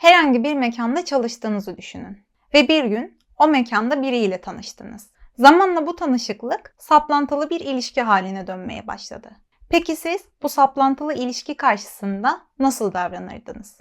Herhangi bir mekanda çalıştığınızı düşünün. Ve bir gün o mekanda biriyle tanıştınız. Zamanla bu tanışıklık saplantılı bir ilişki haline dönmeye başladı. Peki siz bu saplantılı ilişki karşısında nasıl davranırdınız?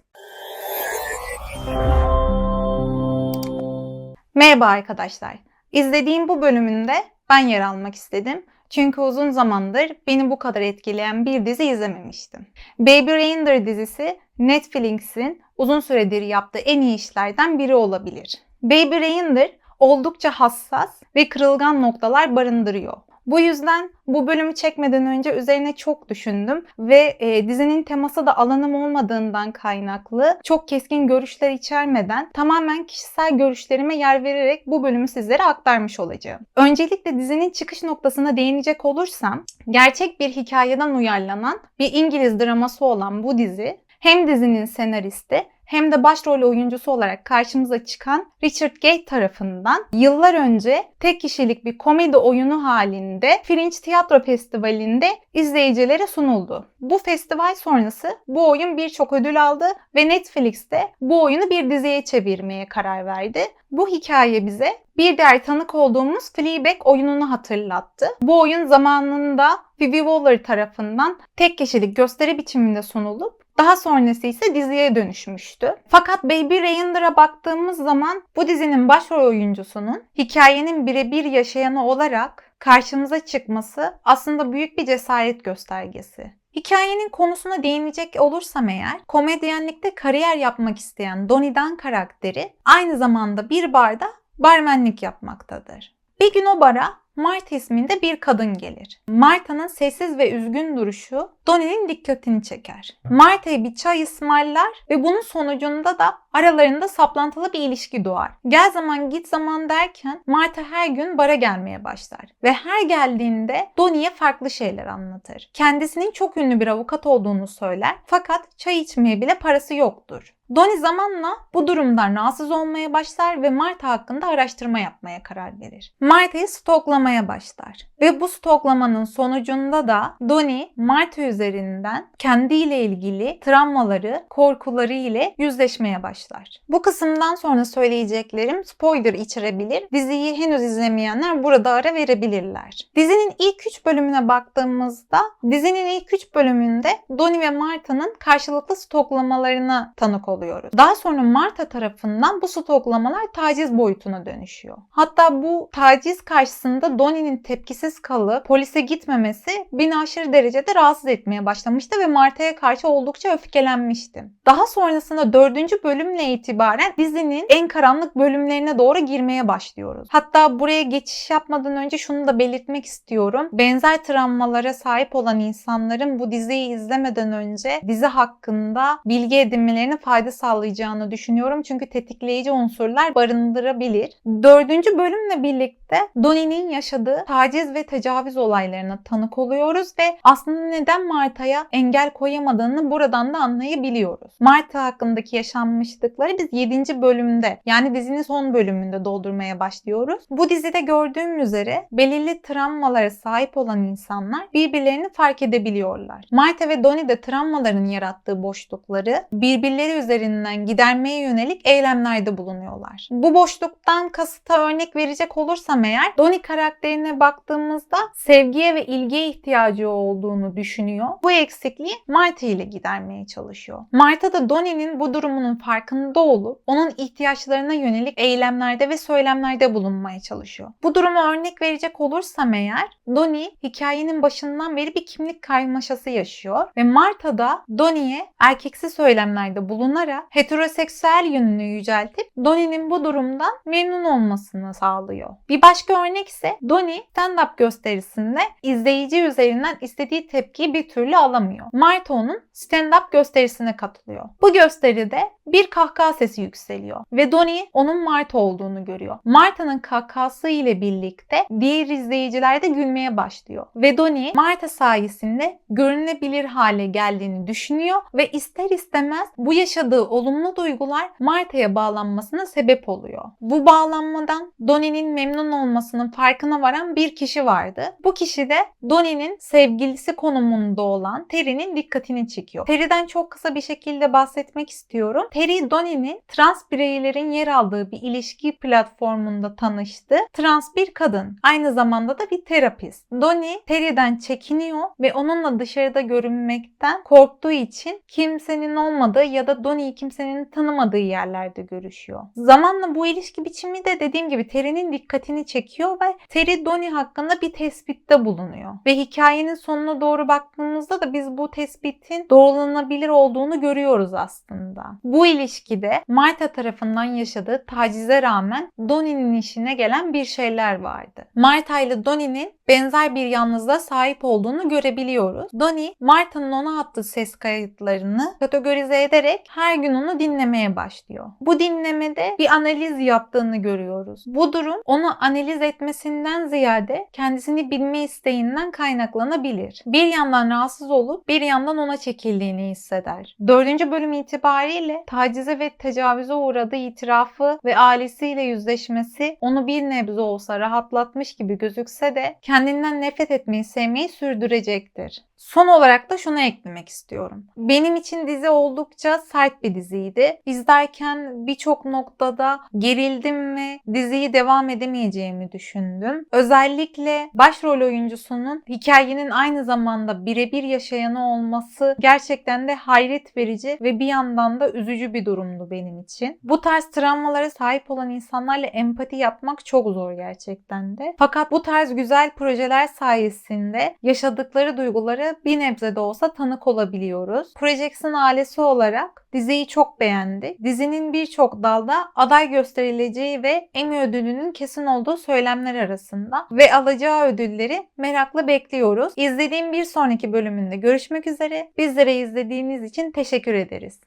Merhaba arkadaşlar. İzlediğim bu bölümünde ben yer almak istedim. Çünkü uzun zamandır beni bu kadar etkileyen bir dizi izlememiştim. Baby Reindeer dizisi Netflix'in uzun süredir yaptığı en iyi işlerden biri olabilir. Baby Reindeer oldukça hassas ve kırılgan noktalar barındırıyor. Bu yüzden bu bölümü çekmeden önce üzerine çok düşündüm ve e, dizinin teması da alanım olmadığından kaynaklı çok keskin görüşler içermeden tamamen kişisel görüşlerime yer vererek bu bölümü sizlere aktarmış olacağım. Öncelikle dizinin çıkış noktasına değinecek olursam gerçek bir hikayeden uyarlanan bir İngiliz draması olan bu dizi hem dizinin senaristi hem de başrol oyuncusu olarak karşımıza çıkan Richard Gate tarafından yıllar önce tek kişilik bir komedi oyunu halinde Fringe Tiyatro Festivali'nde izleyicilere sunuldu. Bu festival sonrası bu oyun birçok ödül aldı ve Netflix'te bu oyunu bir diziye çevirmeye karar verdi. Bu hikaye bize bir diğer tanık olduğumuz Fleabag oyununu hatırlattı. Bu oyun zamanında Phoebe Waller tarafından tek kişilik gösteri biçiminde sunulup daha sonrası ise diziye dönüşmüştü. Fakat Baby Reindeer'a baktığımız zaman bu dizinin başrol oyuncusunun hikayenin birebir yaşayanı olarak karşımıza çıkması aslında büyük bir cesaret göstergesi. Hikayenin konusuna değinecek olursam eğer, komedyenlikte kariyer yapmak isteyen Donnie Dunn karakteri aynı zamanda bir barda barmenlik yapmaktadır. Bir gün o bara Marta isminde bir kadın gelir. Marta'nın sessiz ve üzgün duruşu Donnie'nin dikkatini çeker. Marta'ya bir çay ısmarlar ve bunun sonucunda da aralarında saplantılı bir ilişki doğar. Gel zaman git zaman derken Marta her gün bara gelmeye başlar. Ve her geldiğinde Donnie'ye farklı şeyler anlatır. Kendisinin çok ünlü bir avukat olduğunu söyler fakat çay içmeye bile parası yoktur. Donnie zamanla bu durumdan rahatsız olmaya başlar ve Marta hakkında araştırma yapmaya karar verir. Marta'yı stoklamaya başlar. Ve bu stoklamanın sonucunda da Donnie Marta üzerinden kendiyle ilgili travmaları, korkuları ile yüzleşmeye başlar. Bu kısımdan sonra söyleyeceklerim spoiler içerebilir. Diziyi henüz izlemeyenler burada ara verebilirler. Dizinin ilk 3 bölümüne baktığımızda dizinin ilk 3 bölümünde Donnie ve Marta'nın karşılıklı stoklamalarına tanık oluyoruz. Daha sonra Marta tarafından bu stoklamalar taciz boyutuna dönüşüyor. Hatta bu taciz karşısında Donnie'nin tepkisiz kalıp polise gitmemesi beni aşırı derecede rahatsız etmeye başlamıştı ve Marta'ya karşı oldukça öfkelenmiştim. Daha sonrasında dördüncü bölümle itibaren dizinin en karanlık bölümlerine doğru girmeye başlıyoruz. Hatta buraya geçiş yapmadan önce şunu da belirtmek istiyorum. Benzer travmalara sahip olan insanların bu diziyi izlemeden önce dizi hakkında bilgi edinmelerine fayda sağlayacağını düşünüyorum. Çünkü tetikleyici unsurlar barındırabilir. Dördüncü bölümle birlikte Donnie'nin yaşadığı taciz ve tecavüz olaylarına tanık oluyoruz ve aslında neden Marta'ya engel koyamadığını buradan da anlayabiliyoruz. Marta hakkındaki yaşanmışlıkları biz 7. bölümde yani dizinin son bölümünde doldurmaya başlıyoruz. Bu dizide gördüğüm üzere belirli travmalara sahip olan insanlar birbirlerini fark edebiliyorlar. Marta ve Donnie de travmaların yarattığı boşlukları birbirleri üzerinden gidermeye yönelik eylemlerde bulunuyorlar. Bu boşluktan kasıta örnek verecek olursam eğer Donnie karakterine baktığımızda sevgiye ve ilgiye ihtiyacı olduğunu düşünüyor. Bu eksikliği Marta ile gidermeye çalışıyor. Marta da Donnie'nin bu durumunun farkında olup onun ihtiyaçlarına yönelik eylemlerde ve söylemlerde bulunmaya çalışıyor. Bu durumu örnek verecek olursam eğer Donnie hikayenin başından beri bir kimlik karmaşası yaşıyor ve Marta da Donnie'ye erkeksi söylemlerde bulunarak heteroseksüel yönünü yüceltip Donnie'nin bu durumdan memnun olmasını sağlıyor. Bir başka örnek ise Donnie stand-up gösterisinde izleyici üzerinden istediği tepkiyi bir türlü alamıyor. Marta onun stand-up gösterisine katılıyor. Bu gösteride bir kahkaha sesi yükseliyor ve Donnie onun Marta olduğunu görüyor. Marta'nın kahkahası ile birlikte diğer izleyiciler de gülmeye başlıyor ve Donnie Marta sayesinde görünebilir hale geldiğini düşünüyor ve ister istemez bu yaşadığı olumlu duygular Marta'ya bağlanmasına sebep oluyor. Bu bağlanmadan Donnie'nin memnun olmasının farkına varan bir kişi vardı. Bu kişi de Donnie'nin sevgilisi konumunda olan Terry'nin dikkatini çekiyor. Terry'den çok kısa bir şekilde bahsetmek istiyorum. Terry, Donnie'nin trans bireylerin yer aldığı bir ilişki platformunda tanıştı. Trans bir kadın. Aynı zamanda da bir terapist. Donnie, Terry'den çekiniyor ve onunla dışarıda görünmekten korktuğu için kimsenin olmadığı ya da Donnie'yi kimsenin tanımadığı yerlerde görüşüyor. Zamanla bu ilişki biçimi de dediğim gibi Terry'nin dikkatini çekiyor ve Terry Donnie hakkında bir tespitte bulunuyor. Ve hikayenin sonuna doğru baktığımızda da biz bu tespitin doğrulanabilir olduğunu görüyoruz aslında. Bu ilişkide Marta tarafından yaşadığı tacize rağmen Donnie'nin işine gelen bir şeyler vardı. Marta ile Donnie'nin benzer bir yalnızlığa sahip olduğunu görebiliyoruz. Donnie, Marta'nın ona attığı ses kayıtlarını kategorize ederek her gün onu dinlemeye başlıyor. Bu dinlemede bir analiz yaptığını görüyoruz. Bu durum onu analiz etmesinden ziyade kendisini bilme isteğinden kaynaklanabilir. Bir yandan rahatsız olup bir yandan ona çekildiğini hisseder. Dördüncü bölüm itibariyle tacize ve tecavüze uğradığı itirafı ve ailesiyle yüzleşmesi onu bir nebze olsa rahatlatmış gibi gözükse de kendinden nefret etmeyi sevmeyi sürdürecektir. Son olarak da şunu eklemek istiyorum. Benim için dizi oldukça sert bir diziydi. İzlerken birçok noktada gerildim ve diziyi devam edemeyeceğimi düşündüm. Özellikle başrol oyuncusunun hikayenin aynı zamanda birebir yaşayanı olması gerçekten de hayret verici ve bir yandan da üzücü bir durumdu benim için. Bu tarz travmalara sahip olan insanlarla empati yapmak çok zor gerçekten de. Fakat bu tarz güzel projeler sayesinde yaşadıkları duyguları bir nebze de olsa tanık olabiliyoruz. Project'in ailesi olarak diziyi çok beğendik. Dizinin birçok dalda aday gösterileceği ve Emmy ödülünün kesin olduğu söylemler arasında ve alacağı ödülleri merakla bekliyoruz. İzlediğim bir sonraki bölümünde görüşmek üzere. Bizlere izlediğiniz için teşekkür ederiz.